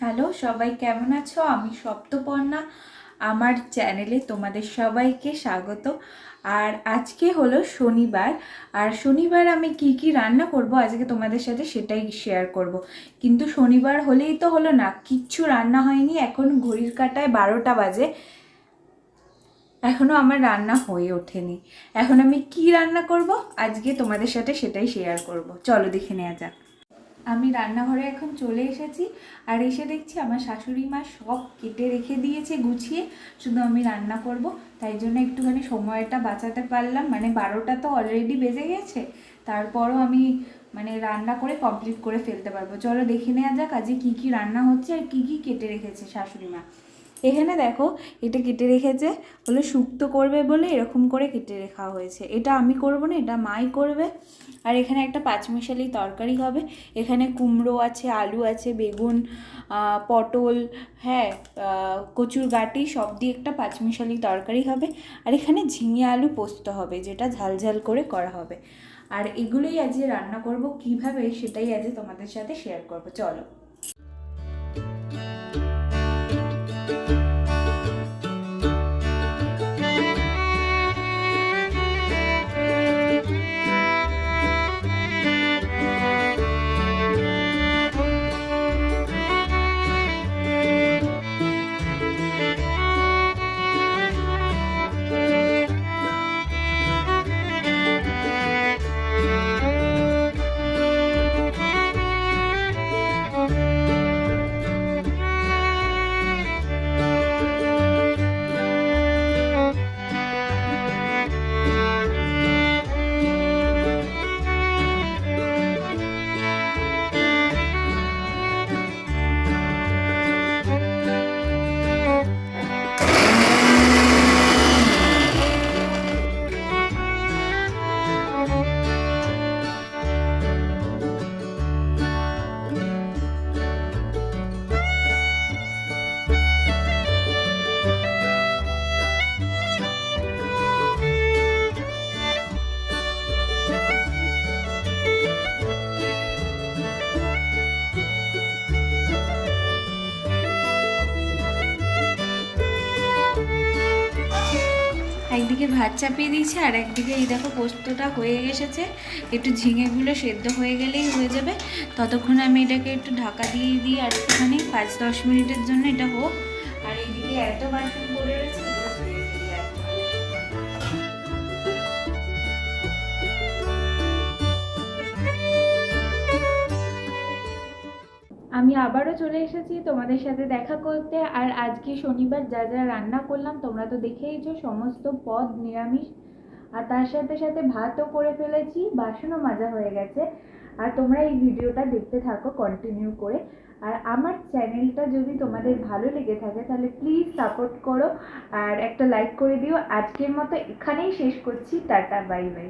Hello, সবাই কেমন আছো? আমি সপ্তপর্ণা, আমার চ্যানেলে তোমাদের সবাইকে স্বাগত। আর আজকে হলো শনিবার। আর শনিবার আমি কি কি রান্না করব আজকে তোমাদের সাথে সেটাই শেয়ার করব। কিন্তু শনিবার হলেই তো হলো না, কিচ্ছু রান্না হয়নি। এখন ঘড়ির কাটায় বারোটা বাজে। এখনও আমার রান্না হয়ে ওঠেনি। এখন আমি কি রান্না করব? আজকে তোমাদের সাথে সেটাই শেয়ার করব। চলো দেখে নেওয়া যাক। আমি রান্নাঘরে এখন চলে এসেছি আর এসে দেখছি আমার শাশুড়ি মা সব কেটে রেখে দিয়েছে, গুছিয়ে। শুধু আমি রান্না করব, তাই জন্য একটুখানি সময়টা বাঁচাতে পারলাম। মানে বারোটা তো অলরেডি বেজে গেছে, তারপরও আমি মানে রান্না করে কমপ্লিট করে ফেলতে পারব। চলো দেখে নেওয়া যাক আজকে কী কী রান্না হচ্ছে আর কী কী কেটে রেখেছে শাশুড়ি মা। এখানে দেখো, এটা কেটে রেখেছে হলো শুক্তো করবে বলে এরকম করে কেটে রেখা হয়েছে। এটা আমি করব না, এটা মাই করবে। আর এখানে একটা পাঁচমিশালি তরকারি হবে। এখানে কুমড়ো আছে, আলু আছে, বেগুন পটল হ্যাঁ কচুর গাটি, সব দিয়ে একটা পাঁচমিশালি তরকারি হবে। আর এখানে ঝিঙে আলু পোস্ত হবে, যেটা ঝাল ঝাল করে করা হবে। আর এগুলোই আজকে রান্না করব, কীভাবে সেটাই আজকে তোমাদের সাথে শেয়ার করব। চলো। একদিকে ভাত চাপিয়ে দিয়েছি, আর একদিকে এই দেখো পোস্তটা হয়ে এসেছে। একটু ঝিঙেগুলো সেদ্ধ হয়ে গেলেই হয়ে যাবে। ততক্ষণ আমি এটাকে একটু ঢাকা দিয়ে দিই, আর একটুখানি পাঁচ দশ মিনিটের জন্য এটা হোক। আর এইদিকে এত বাসন পড়ে রয়েছে আমি আবারও চলে এসেছি তোমাদের সাথে দেখা করতে। আর আজকে শনিবার যা যা রান্না করলাম, তোমরা তো দেখেইছো সমস্ত পদ নিরামিষ। আর তার সাথে সাথে ভাতও করে ফেলেছি, বাসনও মাজা হয়ে গেছে। আর তোমরা এই ভিডিওটা দেখতে থাকো কন্টিনিউ করে। আর আমার চ্যানেলটা যদি তোমাদের ভালো লেগে থাকে, তাহলে প্লিজ সাপোর্ট করো। আর একটা লাইক করে দিও। আজকের মতো এখানেই শেষ করছি। Tata bye bye